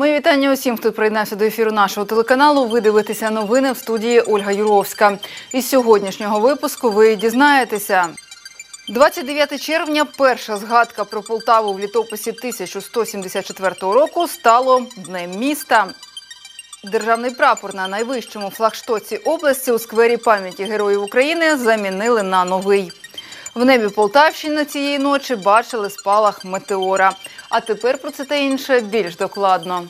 Мої вітання усім, хто приєднався до ефіру нашого телеканалу. Ви дивитеся новини в студії Ольга Юровська. Із сьогоднішнього випуску ви дізнаєтеся. 29 червня перша згадка про Полтаву в літописі 1174 року стало Днем міста. Державний прапор на найвищому флагштоці області у сквері пам'яті Героїв України замінили на новий. В небі Полтавщини цієї ночі бачили спалах метеора. А тепер про це та інше більш докладно.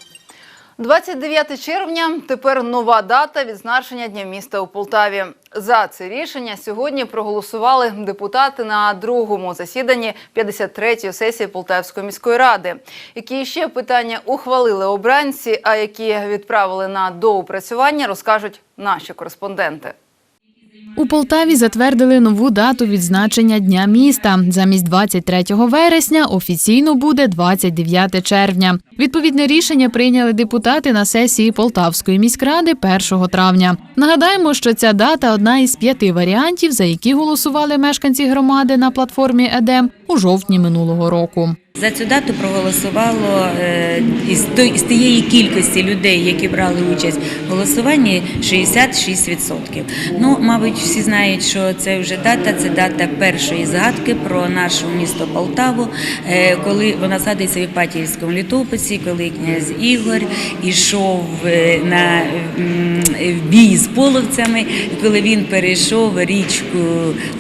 29 червня тепер нова дата відзначення Дня міста у Полтаві. За це рішення сьогодні проголосували депутати на другому засіданні 53-ї сесії Полтавської міської ради. Які ще питання ухвалили обранці, а які відправили на доопрацювання, розкажуть наші кореспонденти. У Полтаві затвердили нову дату відзначення Дня міста. Замість 23 вересня офіційно буде 29 червня. Відповідне рішення прийняли депутати на сесії Полтавської міськради 1 травня. Нагадаємо, що ця дата одна із п'яти варіантів, за які голосували мешканці громади на платформі ЕДЕМ у жовтні минулого року. За цю дату проголосувало е, із тієї кількості людей, які брали участь в голосуванні, 66%. Ну, мабуть, всі знають, що це вже дата, це дата першої згадки про наше місто Полтаву, е, коли вона згадується в Іпатіївському літописі, коли князь Ігор ішов е, на бій з половцями, коли він перейшов річку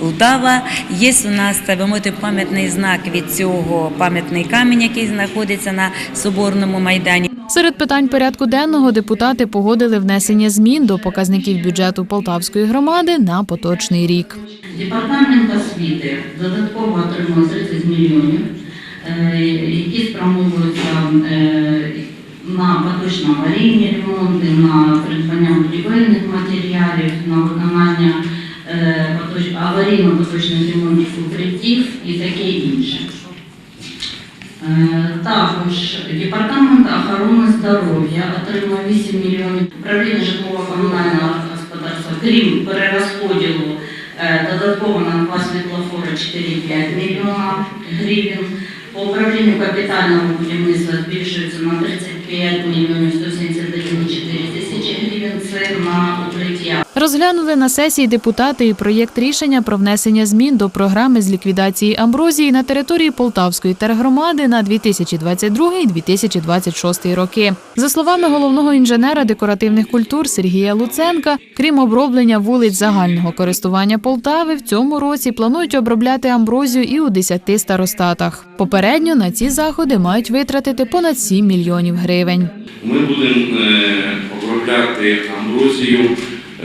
Лтава. Є у нас так би мовити пам'ятний знак від цього пам'ятний камінь, який знаходиться на соборному майдані. Серед питань порядку денного депутати погодили внесення змін до показників бюджету Полтавської громади на поточний рік. Департамент освіти додатково отримує 30 мільйонів, е, які спрямовуються е, на поточно аварійні ремонти, на придбання будівельних матеріалів, на виконання е, аварійно-поточних ремонтів укриттів і таке інше. Е, Також департамент охорони здоров'я отримав 8 мільйонів управління житлово-комунального господарства, крім перерозподілу е, додатково на два світлофори 4,5 мільйона гривень. По управлінню капітального будівництва збільшується на 35 мільйонів Розглянули на сесії депутати і проєкт рішення про внесення змін до програми з ліквідації амброзії на території Полтавської тергромади на 2022-2026 роки. За словами головного інженера декоративних культур Сергія Луценка, крім оброблення вулиць загального користування Полтави, в цьому році планують обробляти амброзію і у 10 старостатах. Попередньо на ці заходи мають витратити понад 7 мільйонів гривень. Ми будемо е, обробляти амброзію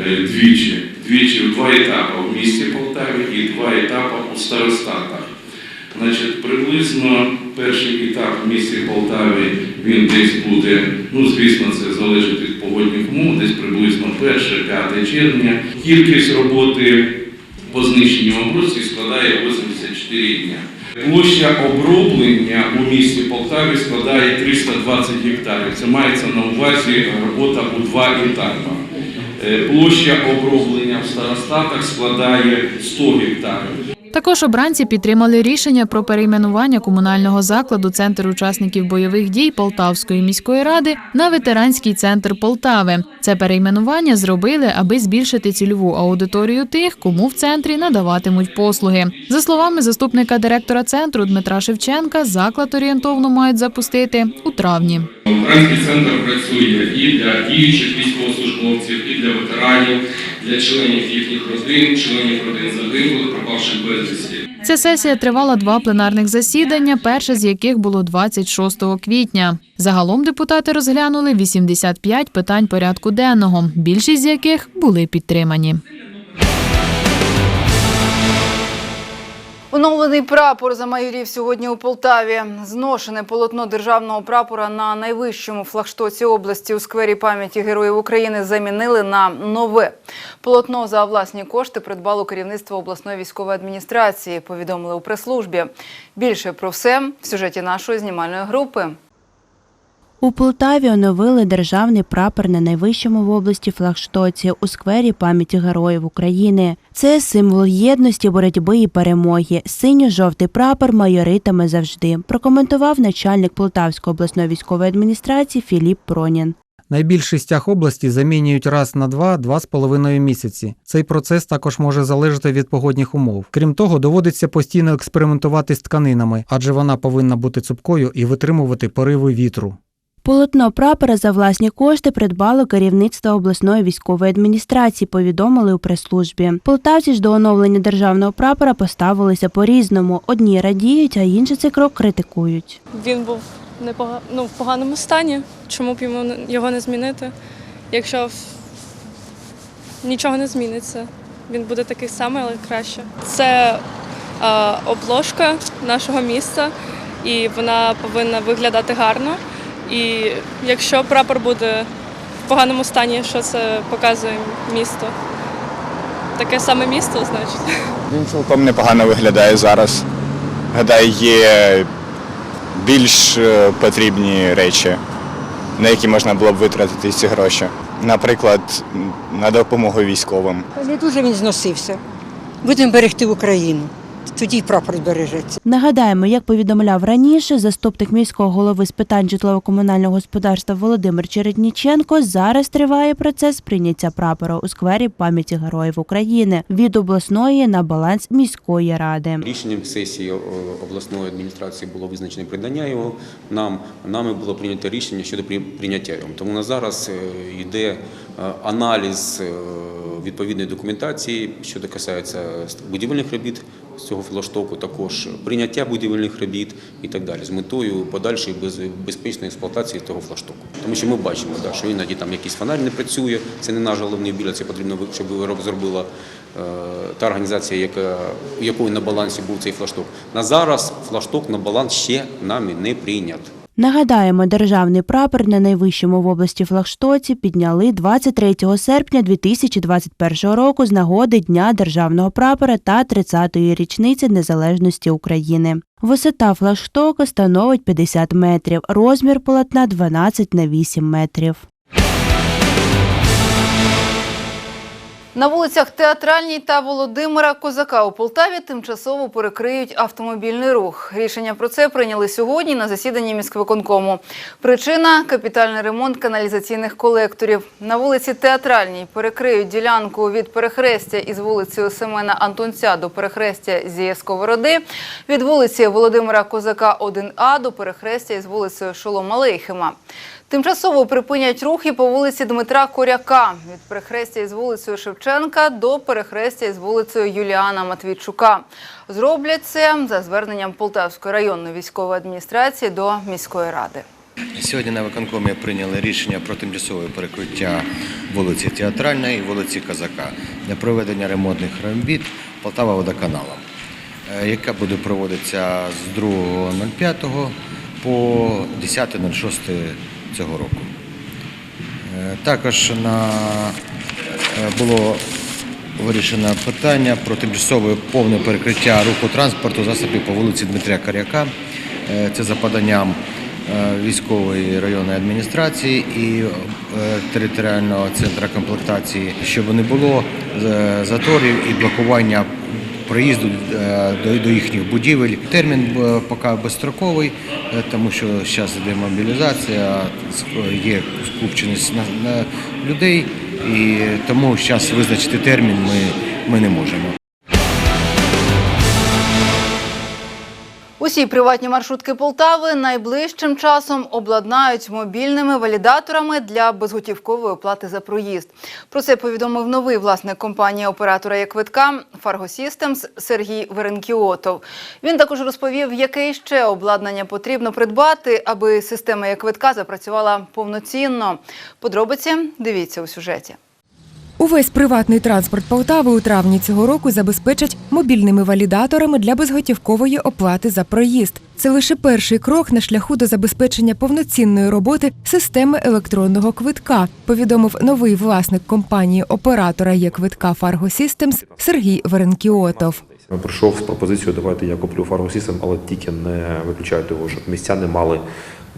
двічі. Двічі в два етапи в місті Полтаві і два етапи у старостатах. Значить, приблизно перший етап в місті Полтаві він десь буде, ну звісно, це залежить від погодних умов, десь приблизно 1-5 червня. Кількість роботи по знищенню амброзії складає 84 дня. Площа оброблення у місті Полтаві складає 320 гектарів. Це мається на увазі робота у два етапи. Е, Площа оброблення в старостатах складає 100 гектарів. Також обранці підтримали рішення про перейменування комунального закладу Центр учасників бойових дій Полтавської міської ради на ветеранський центр Полтави. Це перейменування зробили, аби збільшити цільову аудиторію тих, кому в центрі надаватимуть послуги. За словами заступника директора центру Дмитра Шевченка, заклад орієнтовно мають запустити у травні. Український центр працює і для діючих військовослужбовців, і для ветеранів, для членів їхніх родин, членів родин загиблих, пропавших безвісті. Ця сесія тривала два пленарних засідання, перше з яких було 26 квітня. Загалом депутати розглянули 85 питань порядку денного, більшість з яких були підтримані. Оновлений прапор замайорів сьогодні у Полтаві. Зношене полотно державного прапора на найвищому флагштоці області у сквері пам'яті Героїв України замінили на нове. Полотно за власні кошти придбало керівництво обласної військової адміністрації. Повідомили у прес-службі. Більше про все в сюжеті нашої знімальної групи. У Полтаві оновили державний прапор на найвищому в області флагштоці у сквері пам'яті героїв України. Це символ єдності, боротьби і перемоги. Синьо-жовтий прапор майоритами завжди. Прокоментував начальник Полтавської обласної військової адміністрації Філіп Пронін. Найбільший стяг області замінюють раз на два-два з половиною місяці. Цей процес також може залежати від погодних умов. Крім того, доводиться постійно експериментувати з тканинами, адже вона повинна бути цупкою і витримувати пориви вітру. Полотно прапора за власні кошти придбало керівництво обласної військової адміністрації, повідомили у прес-службі. Полтавці ж до оновлення державного прапора поставилися по-різному. Одні радіють, а інші цей крок критикують. Він був непога... ну, в поганому стані. Чому б йому не- його не змінити? Якщо нічого не зміниться, він буде такий самий, але краще. Це е, обложка нашого міста, і вона повинна виглядати гарно. І якщо прапор буде в поганому стані, що це показує місто? Таке саме місто, значить. Він цілком непогано виглядає зараз. Гадаю, є більш е, потрібні речі, на які можна було б витратити ці гроші. Наприклад, на допомогу військовим. Не дуже він зносився. Будемо берегти Україну. Тоді й прапор збережеться. Нагадаємо, як повідомляв раніше, заступник міського голови з питань житлово-комунального господарства Володимир Чередніченко, зараз триває процес прийняття прапора у сквері пам'яті героїв України від обласної на баланс міської ради. Рішенням сесії обласної адміністрації було визначено придання його нам. Нами було прийнято рішення щодо при- прийняття його. Тому на зараз е, йде е, аналіз е, відповідної документації, що касається будівельних робіт з цього філоштоку також прийняття будівельних робіт і так далі, з метою подальшої без- безпечної експлуатації того флаштоку. Тому що ми бачимо, що іноді там якийсь фонарь не працює, це не наш головний біль, це потрібно, щоб вироб зробила е, та організація, яка, у якої на балансі був цей флашток. На зараз флашток на баланс ще нами не прийнят. Нагадаємо, державний прапор на найвищому в області флагштоці підняли 23 серпня 2021 року з нагоди Дня державного прапора та 30-ї річниці незалежності України. Висота флагштоку становить 50 метрів, розмір полотна 12 на 8 метрів. На вулицях Театральній та Володимира Козака у Полтаві тимчасово перекриють автомобільний рух. Рішення про це прийняли сьогодні на засіданні міськвиконкому. Причина капітальний ремонт каналізаційних колекторів. На вулиці Театральній перекриють ділянку від перехрестя із вулицею Семена Антонця до перехрестя зі Сковороди, від вулиці Володимира Козака 1А до перехрестя із вулицею Шолома Лейхема. Тимчасово припинять рух і по вулиці Дмитра Коряка від перехрестя із вулицею Шевченка до перехрестя із вулицею Юліана Матвійчука. Зроблять це за зверненням Полтавської районної військової адміністрації до міської ради. Сьогодні на виконкомі прийняли рішення про тимчасове перекриття вулиці Театральної і вулиці Казака для проведення ремонтних робіт Полтава водоканалом, е, яка буде проводитися з 2.05 по 10.06 цього року. Е, Також на, е, було вирішено питання про тимчасове повне перекриття руху транспорту засобів по вулиці Дмитря Каряка. Е, Це за поданням військової районної адміністрації і територіального центру комплектації, щоб не було заторів і блокування проїзду е, до, їхніх будівель. Термін е, поки безстроковий, е, тому що зараз йде мобілізація, є скупченість людей, і тому зараз визначити термін ми, ми не можемо. Усі приватні маршрутки Полтави найближчим часом обладнають мобільними валідаторами для безготівкової оплати за проїзд. Про це повідомив новий власник компанії оператора «Яквитка» Fargo Systems Сергій Веренкіотов. Він також розповів, яке ще обладнання потрібно придбати, аби система «Яквитка» запрацювала повноцінно. Подробиці дивіться у сюжеті. Увесь приватний транспорт Полтави у травні цього року забезпечать мобільними валідаторами для безготівкової оплати за проїзд. Це лише перший крок на шляху до забезпечення повноцінної роботи системи електронного квитка, повідомив новий власник компанії оператора є квитка Fargo Systems Сергій Веренкіотов. Прийшов з пропозицією, давайте я куплю Fargo System, але тільки не виключаю того, щоб містяни мали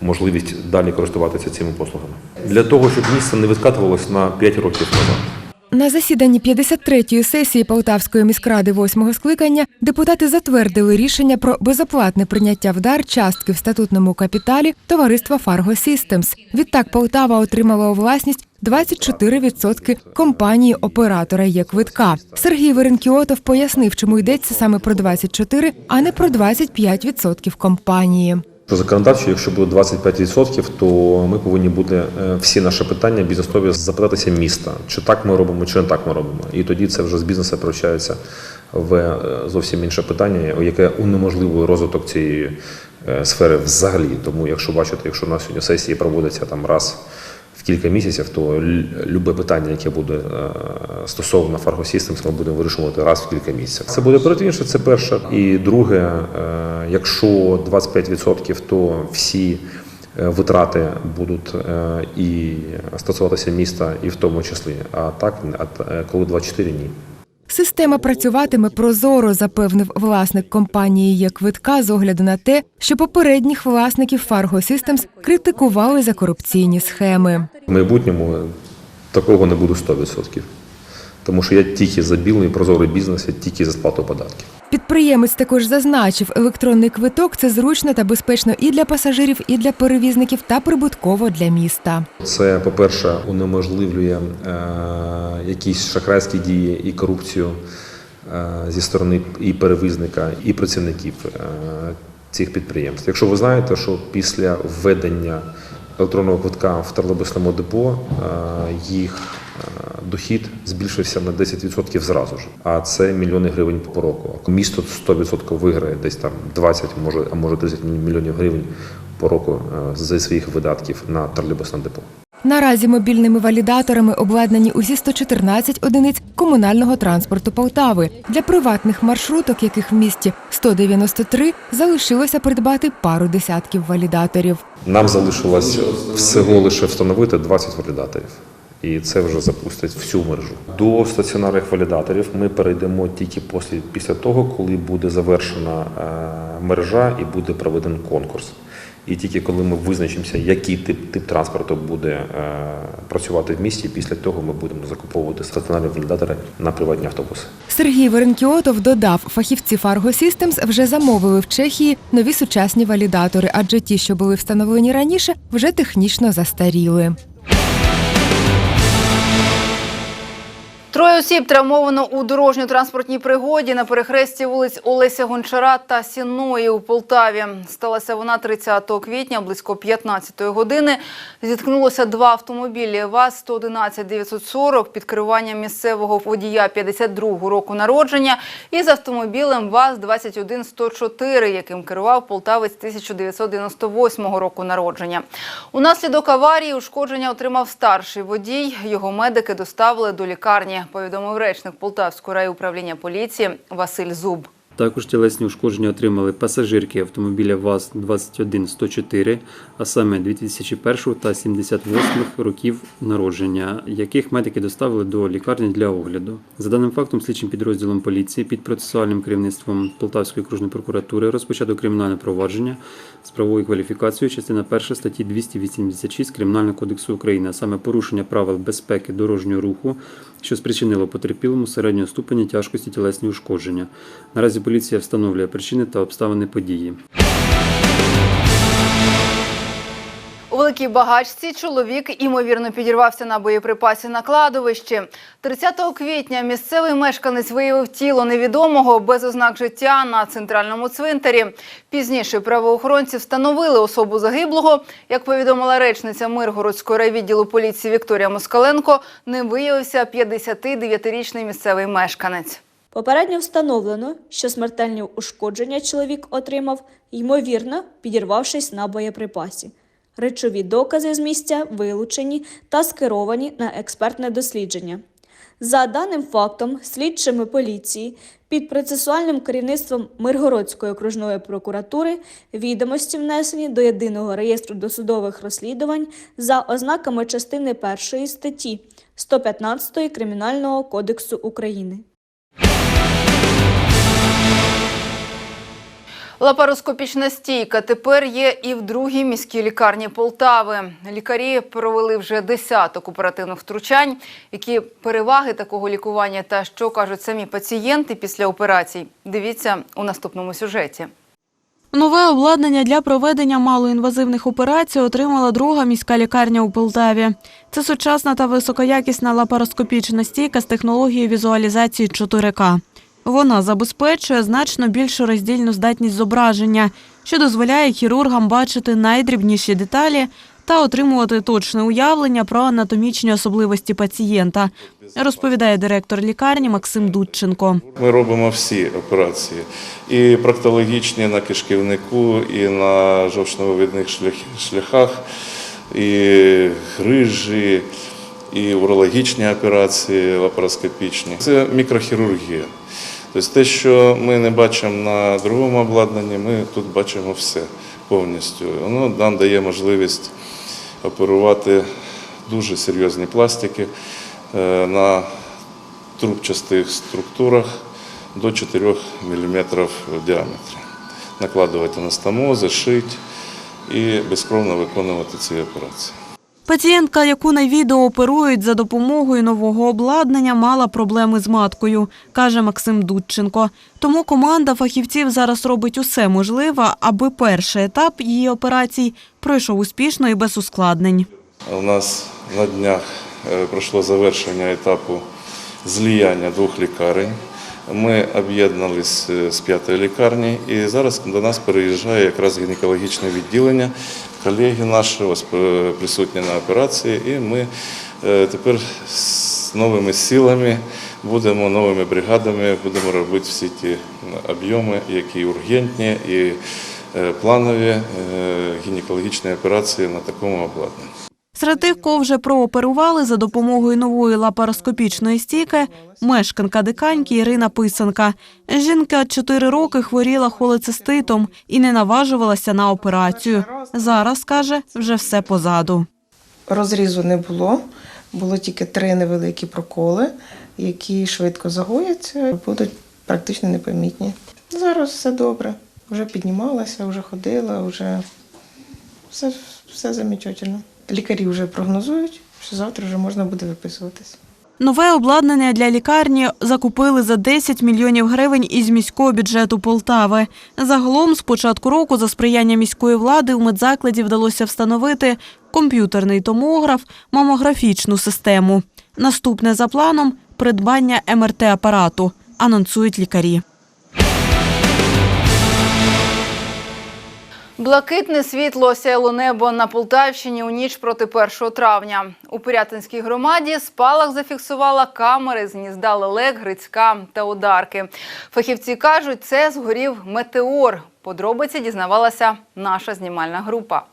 можливість далі користуватися цими послугами. Для того, щоб місце не відкатувалось на 5 років назад. На засіданні 53-ї сесії Полтавської міськради 8-го скликання депутати затвердили рішення про безоплатне прийняття в дар частки в статутному капіталі товариства Fargo Systems. Відтак Полтава отримала у власність 24% компанії оператора є квитка. Сергій Веренкіотов пояснив, чому йдеться саме про 24, а не про 25% компанії. Законодавчо, якщо буде 25%, то ми повинні бути е, всі наші питання бізнесові запитатися міста, чи так ми робимо, чи не так ми робимо. І тоді це вже з бізнесу перевчається в е, зовсім інше питання, яке унеможливує розвиток цієї е, сфери взагалі. Тому, якщо бачите, якщо нас сьогодні сесії проводяться там раз кілька місяців, то любе питання, яке буде е, стосовно фаргосістемс, ми будемо вирішувати раз в кілька місяців. Це буде оперативніше, це перше. І друге, е, якщо 25%, то всі е, витрати будуть і стосуватися міста, і в тому числі. А так, коли 24 ні. Система працюватиме прозоро, запевнив власник компанії є квитка з огляду на те, що попередніх власників Fargo Systems критикували за корупційні схеми. В майбутньому такого не буде 100%. Тому що я тільки за білий прозорий бізнес, я тільки за сплату податків. Підприємець також зазначив, електронний квиток це зручно та безпечно і для пасажирів, і для перевізників, та прибутково для міста. Це, по-перше, унеможливлює е, якісь шахрайські дії і корупцію е, зі сторони і перевізника, і працівників е, цих підприємств. Якщо ви знаєте, що після введення електронного квитка в тролейбусному депо е, їх дохід збільшився на 10% зразу ж, а це мільйони гривень по року. Місто 100% виграє десь там 20, може, а може 30 мільйонів гривень по року е, зі своїх видатків на тролейбусне депо. Наразі мобільними валідаторами обладнані усі 114 одиниць комунального транспорту Полтави. Для приватних маршруток, яких в місті 193, залишилося придбати пару десятків валідаторів. Нам залишилось всього лише встановити 20 валідаторів. І це вже запустить всю мережу. До стаціонарних валідаторів ми перейдемо тільки після, того, коли буде завершена е, мережа і буде проведений конкурс. І тільки коли ми визначимося, який тип, тип транспорту буде е, працювати в місті, після того ми будемо закуповувати стаціонарні валідатори на приватні автобуси. Сергій Веренкіотов додав, фахівці Fargo Systems вже замовили в Чехії нові сучасні валідатори, адже ті, що були встановлені раніше, вже технічно застаріли. Троє осіб травмовано у дорожньо-транспортній пригоді на перехресті вулиць Олеся Гончара та Сінної у Полтаві. Сталася вона 30 квітня близько 15 години. Зіткнулося два автомобілі ВАЗ-111-940 під керуванням місцевого водія 52 року народження і з автомобілем ВАЗ-21-104, яким керував полтавець 1998 року народження. Унаслідок аварії ушкодження отримав старший водій. Його медики доставили до лікарні, повідомив речник Полтавського райуправління поліції Василь Зуб. Також тілесні ушкодження отримали пасажирки автомобіля ВАЗ-21-104, а саме 2001 та 78 років народження, яких медики доставили до лікарні для огляду. За даним фактом, слідчим підрозділом поліції під процесуальним керівництвом Полтавської окружної прокуратури розпочато кримінальне провадження з правовою кваліфікацією частина 1 статті 286 Кримінального кодексу України, а саме порушення правил безпеки дорожнього руху, що спричинило потерпілому середнього ступеня тяжкості тілесні ушкодження. Наразі поліція встановлює причини та обставини події. У великій багачці чоловік імовірно підірвався на боєприпасі на кладовищі. 30 квітня місцевий мешканець виявив тіло невідомого без ознак життя на центральному цвинтарі. Пізніше правоохоронці встановили особу загиблого. Як повідомила речниця Миргородського райвідділу поліції Вікторія Москаленко, не виявився 59-річний місцевий мешканець. Попередньо встановлено, що смертельні ушкодження чоловік отримав, ймовірно, підірвавшись на боєприпасі. Речові докази з місця вилучені та скеровані на експертне дослідження. За даним фактом, слідчими поліції під процесуальним керівництвом Миргородської окружної прокуратури відомості внесені до єдиного реєстру досудових розслідувань за ознаками частини 1 статті 115 Кримінального кодексу України. Лапароскопічна стійка тепер є і в другій міській лікарні Полтави. Лікарі провели вже десяток оперативних втручань. Які переваги такого лікування та що кажуть самі пацієнти після операцій? Дивіться у наступному сюжеті. Нове обладнання для проведення малоінвазивних операцій отримала друга міська лікарня у Полтаві. Це сучасна та високоякісна лапароскопічна стійка з технологією візуалізації 4К. Вона забезпечує значно більшу роздільну здатність зображення, що дозволяє хірургам бачити найдрібніші деталі та отримувати точне уявлення про анатомічні особливості пацієнта, розповідає директор лікарні Максим Дудченко. Ми робимо всі операції, і проктологічні на кишківнику, і на жовчновидних шлях- шляхах, і грижі, і урологічні операції лапароскопічні. Це мікрохірургія. Тобто те, що ми не бачимо на другому обладнанні, ми тут бачимо все повністю. Воно нам дає можливість оперувати дуже серйозні пластики е, на трубчастих структурах до 4 мм в діаметрі. Накладувати анастомози, шити і безкровно виконувати ці операції. Пацієнтка, яку на відео оперують за допомогою нового обладнання, мала проблеми з маткою, каже Максим Дудченко. Тому команда фахівців зараз робить усе можливе, аби перший етап її операцій пройшов успішно і без ускладнень. У нас на днях е, пройшло завершення етапу зліяння двох лікарень. Ми об'єднались е, з п'ятої лікарні і зараз до нас переїжджає якраз гінекологічне відділення. Колеги наші е, присутні на операції, і ми е, тепер з новими силами будемо новими бригадами, будемо робити всі ті об'єми, які ургентні і планові гінекологічні операції на такому обладнанні. Серед тих, кого вже прооперували за допомогою нової лапароскопічної стійки, мешканка диканьки Ірина Писанка. Жінка 4 роки хворіла холециститом і не наважувалася на операцію. Зараз, каже, вже все позаду. Розрізу не було, було тільки три невеликі проколи, які швидко загояться, будуть практично непомітні. Зараз все добре. Вже піднімалася, вже ходила, вже все, все замечательно. Лікарі вже прогнозують, що завтра вже можна буде виписуватись. Нове обладнання для лікарні закупили за 10 мільйонів гривень із міського бюджету Полтави. Загалом з початку року за сприяння міської влади у медзакладі вдалося встановити комп'ютерний томограф, мамографічну систему. Наступне за планом придбання МРТ-апарату, анонсують лікарі. Блакитне світло осяяло небо на Полтавщині у ніч проти 1 травня. У Пирятинській громаді спалах зафіксувала камери з гнізда лелек, грицька та ударки. Фахівці кажуть, це згорів метеор. Подробиці дізнавалася наша знімальна група.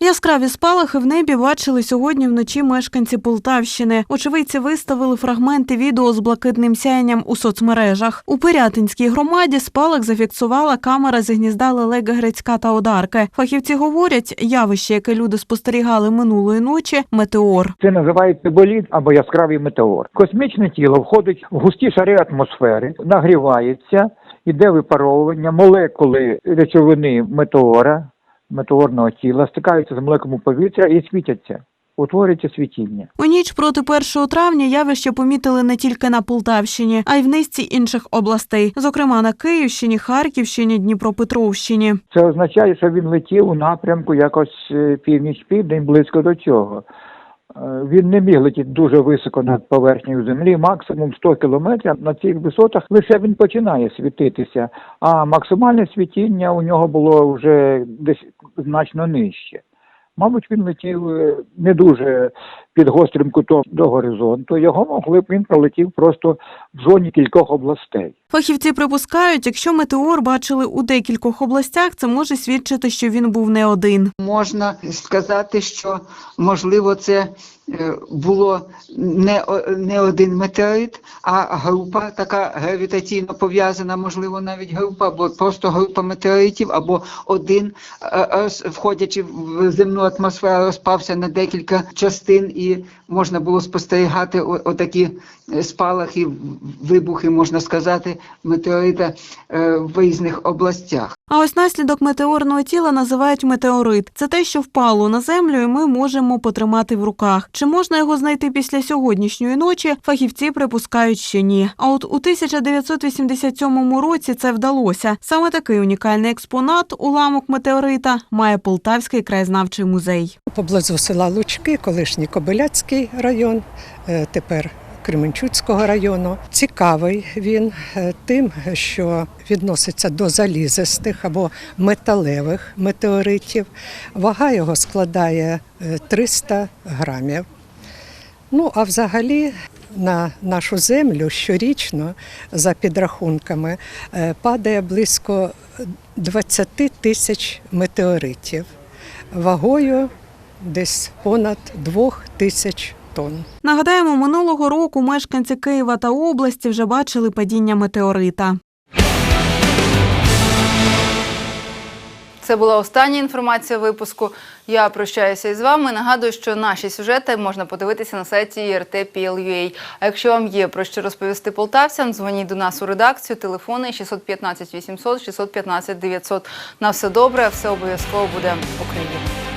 Яскраві спалахи в небі бачили сьогодні вночі мешканці Полтавщини. Очевидці виставили фрагменти відео з блакитним сяєнням у соцмережах. У Пирятинській громаді спалах зафіксувала камера з гнізда лелека Грецька та Одарки. Фахівці говорять, явище, яке люди спостерігали минулої ночі – метеор. Це називається болід або яскравий метеор. Космічне тіло входить в густі шари атмосфери, нагрівається, іде випаровування, молекули речовини метеора, метеорного тіла стикаються з молекулами повітря і світяться, утворюється світіння. У ніч проти 1 травня явище помітили не тільки на Полтавщині, а й в низці інших областей, зокрема на Київщині, Харківщині, Дніпропетровщині. Це означає, що він летів у напрямку якось е, північ-південь, близько до цього. Е, Він не міг летіти дуже високо над поверхнею землі, максимум 100 кілометрів. На цих висотах лише він починає світитися, а максимальне світіння у нього було вже десь значно нижче. Мабуть, він летів е, не дуже під гострим кутом до горизонту. Його могли б він пролетів просто в зоні кількох областей. Фахівці припускають, якщо метеор бачили у декількох областях, це може свідчити, що він був не один. Можна сказати, що можливо це е, було не, не один метеорит, а група така гравітаційно пов'язана, можливо, навіть група, або просто група метеоритів, або один, е, роз- входячи в земну атмосферу, розпався на декілька частин і можна було спостерігати отакі е, спалахи, вибухи, можна сказати, метеорита е, в різних областях. А ось наслідок метеорного тіла називають метеорит. Це те, що впало на землю, і ми можемо потримати в руках. Чи можна його знайти після сьогоднішньої ночі? Фахівці припускають, що ні. А от у 1987 році це вдалося. Саме такий унікальний експонат, уламок метеорита, має Полтавський краєзнавчий музей. Поблизу села Лучки, колишній Кобиляцький район, е, тепер Кременчуцького району. Цікавий він е, тим, що відноситься до залізистих або металевих метеоритів. Вага його складає е, 300 грамів. Ну, а взагалі на нашу землю щорічно, за підрахунками, е, падає близько 20 тисяч метеоритів вагою десь понад 2 тисяч тонн. Нагадаємо, минулого року мешканці Києва та області вже бачили падіння метеорита. Це була остання інформація випуску. Я прощаюся із вами. Нагадую, що наші сюжети можна подивитися на сайті IRT.PL.UA. А якщо вам є про що розповісти полтавцям, дзвоніть до нас у редакцію. Телефони 615 800 615 900. На все добре, все обов'язково буде Україна.